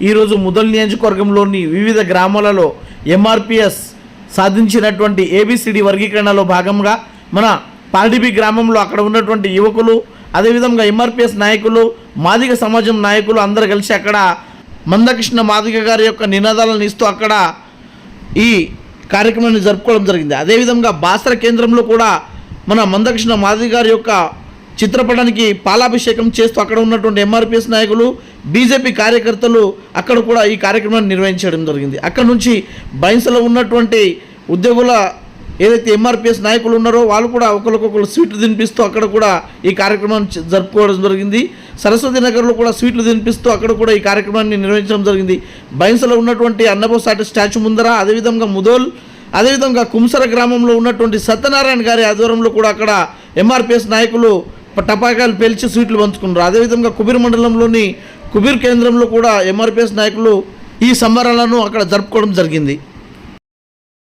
ఈరోజు ముదల్ నియోజకవర్గంలోని వివిధ గ్రామాలలో ఎంఆర్పిఎస్ సాధించినటువంటి ఏబిసిడి వర్గీకరణలో భాగంగా మన పాల్డిబి గ్రామంలో అక్కడ ఉన్నటువంటి యువకులు అదేవిధంగా ఎంఆర్పిఎస్ నాయకులు మాదిగ సమాజం నాయకులు అందరూ కలిసి అక్కడ మందకృష్ణ మాదిగ గారి యొక్క నినాదాలను ఇస్తూ అక్కడ ఈ కార్యక్రమాన్ని జరుపుకోవడం జరిగింది. అదేవిధంగా బాసర కేంద్రంలో కూడా మన మందకృష్ణ మాదిగ గారి యొక్క చిత్రపటానికి పాలాభిషేకం చేస్తూ అక్కడ ఉన్నటువంటి ఎంఆర్పిఎస్ నాయకులు బీజేపీ కార్యకర్తలు అక్కడ కూడా ఈ కార్యక్రమాన్ని నిర్వహించడం జరిగింది. అక్కడ నుంచి బైన్స్లో ఉన్నటువంటి ఉద్యోగుల ఏదైతే ఎంఆర్పిఎస్ నాయకులు ఉన్నారో వాళ్ళు కూడా ఒకరికొకరు స్వీట్లు తినిపిస్తూ అక్కడ కూడా ఈ కార్యక్రమాన్ని జరుపుకోవడం జరిగింది. సరస్వతి నగర్లో కూడా స్వీట్లు తినిపిస్తూ అక్కడ కూడా ఈ కార్యక్రమాన్ని నిర్వహించడం జరిగింది. బైన్స్లో ఉన్నటువంటి అన్నబోసాటి స్టాచ్యూ ముందర అదేవిధంగా ముదోల్ అదేవిధంగా కుంసర గ్రామంలో ఉన్నటువంటి సత్యనారాయణ గారి ఆధ్వర్యంలో కూడా అక్కడ ఎంఆర్పిఎస్ నాయకులు టపాకాయలు పేల్చి స్వీట్లు పంచుకున్నారు. అదేవిధంగా కుబీర్ మండలంలోని కుబీర్ కేంద్రంలో కూడా ఎంఆర్పిఎస్ నాయకులు ఈ సంబరాలను అక్కడ జరుపుకోవడం జరిగింది.